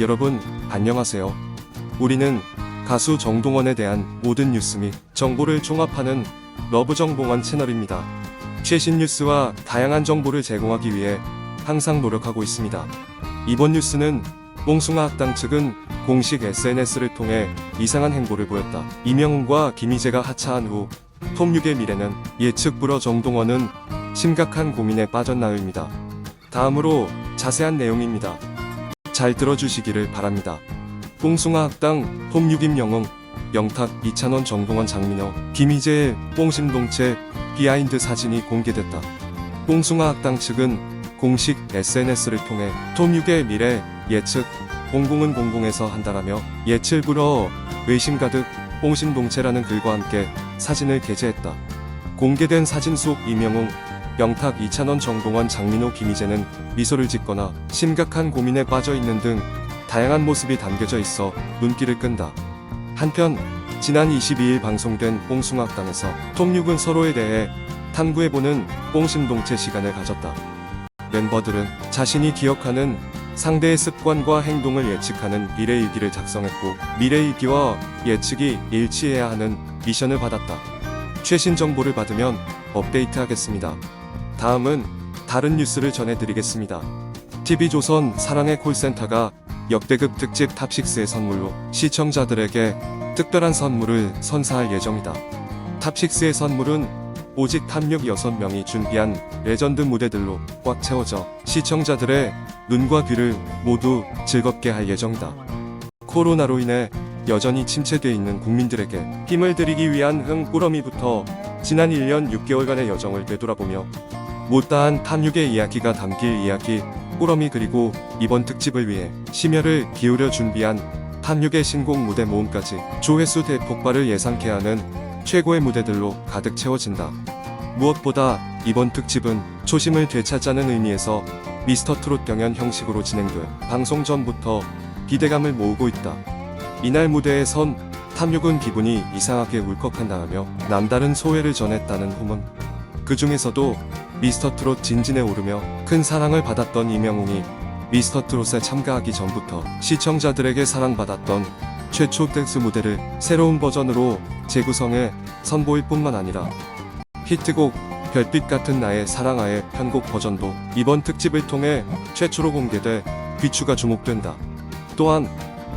여러분, 안녕하세요. 우리는 가수 정동원에 대한 모든 뉴스 및 정보를 종합하는 러브정봉원 채널입니다. 최신 뉴스와 다양한 정보를 제공하기 위해 항상 노력하고 있습니다. 이번 뉴스는 뽕숭아 학당 측은 공식 SNS를 통해 이상한 행보를 보였다. 이명훈과 김희재가 하차한 후 톱6의 미래는 예측 불허 정동원은 심각한 고민에 빠졌나요입니다. 다음으로 자세한 내용입니다. 잘 들어주시기를 바랍니다. 뽕숭아 학당 톱6 임영웅 영탁 이찬원 정동원 장민호 김희재의 뽕심동체 비하인드 사진이 공개됐다. 뽕숭아 학당 측은 공식 SNS를 통해 톱6의 미래 예측 공공은 공공에서 한다라며 예측 불허 의심 가득 뽕심동체라는 글과 함께 사진을 게재했다. 공개된 사진 속 이명웅, 영탁 이찬원 정동원 장민호 김희재는 미소를 짓거나 심각한 고민에 빠져 있는 등 다양한 모습이 담겨져 있어 눈길을 끈다. 한편 지난 22일 방송된 뽕숭악당에서 톱6은 서로에 대해 탐구해보는 뽕심동체 시간을 가졌다. 멤버들은 자신이 기억하는 상대의 습관과 행동을 예측하는 미래일기를 작성했고 미래일기와 예측이 일치해야 하는 미션을 받았다. 최신 정보를 받으면 업데이트하겠습니다. 다음은 다른 뉴스를 전해드리겠습니다. TV조선 사랑의 콜센터가 역대급 특집 탑6의 선물로 시청자들에게 특별한 선물을 선사할 예정이다. 탑6의 선물은 오직 탑6 6명이 준비한 레전드 무대들로 꽉 채워져 시청자들의 눈과 귀를 모두 즐겁게 할 예정이다. 코로나로 인해 여전히 침체되어 있는 국민들에게 힘을 드리기 위한 흥꾸러미부터 지난 1년 6개월간의 여정을 되돌아보며 못다한 탐육의 이야기가 담길 이야기 꾸러미 그리고 이번 특집을 위해 심혈을 기울여 준비한 탐육의 신곡 무대 모음까지 조회수 대폭발을 예상케 하는 최고의 무대들로 가득 채워진다. 무엇보다 이번 특집은 초심을 되찾자는 의미에서 미스터 트롯 경연 형식으로 진행돼 방송 전부터 기대감을 모으고 있다. 이날 무대에 선 탐육은 기분이 이상하게 울컥한다하며 남다른 소회를 전했다는 후문. 그 중에서도 미스터 트롯 진진에 오르며 큰 사랑을 받았던 이명웅이 미스터 트롯에 참가하기 전부터 시청자들에게 사랑받았던 최초 댄스 무대를 새로운 버전으로 재구성해 선보일 뿐만 아니라 히트곡 별빛 같은 나의 사랑아의 편곡 버전도 이번 특집을 통해 최초로 공개돼 귀추가 주목된다. 또한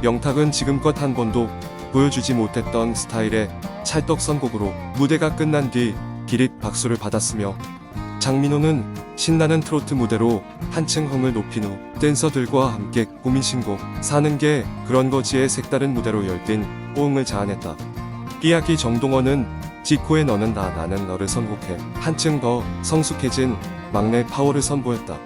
영탁은 지금껏 한 번도 보여주지 못했던 스타일의 찰떡 선곡으로 무대가 끝난 뒤 기립 박수를 받았으며 장민호는 신나는 트로트 무대로 한층 흥을 높인 후 댄서들과 함께 꾸민 신곡 사는 게 그런 거지의 색다른 무대로 열띤 호응을 자아냈다. 삐약이 정동원은 지코의 너는 다 나는 너를 선곡해 한층 더 성숙해진 막내 파워를 선보였다.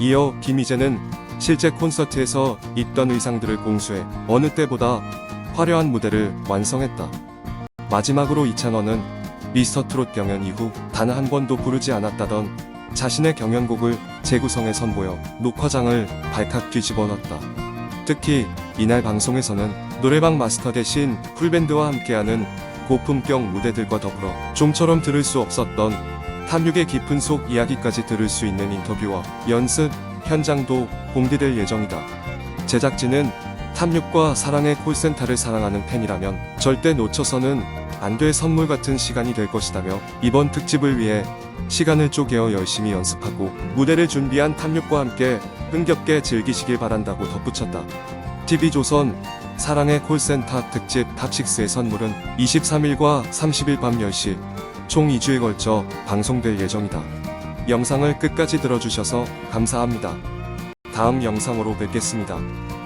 이어 김희재는 실제 콘서트에서 입던 의상들을 공수해 어느 때보다 화려한 무대를 완성했다. 마지막으로 이찬원은 미스터 트롯 경연 이후 단 한 번도 부르지 않았다던 자신의 경연곡을 재구성해 선보여 녹화장을 발칵 뒤집어 놨다. 특히 이날 방송에서는 노래방 마스터 대신 풀밴드와 함께하는 고품격 무대들과 더불어 좀처럼 들을 수 없었던 탐육의 깊은 속 이야기까지 들을 수 있는 인터뷰와 연습 현장도 공개될 예정이다. 제작진은 탐육과 사랑의 콜센터를 사랑하는 팬이라면 절대 놓쳐서는 안 될 선물 같은 시간이 될 것이다며 이번 특집을 위해 시간을 쪼개어 열심히 연습하고 무대를 준비한 탐육과 함께 흥겹게 즐기시길 바란다고 덧붙였다. TV조선 사랑의 콜센터 특집 탑6의 선물은 23일과 30일 밤 10시 총 2주에 걸쳐 방송될 예정이다. 영상을 끝까지 들어주셔서 감사합니다. 다음 영상으로 뵙겠습니다.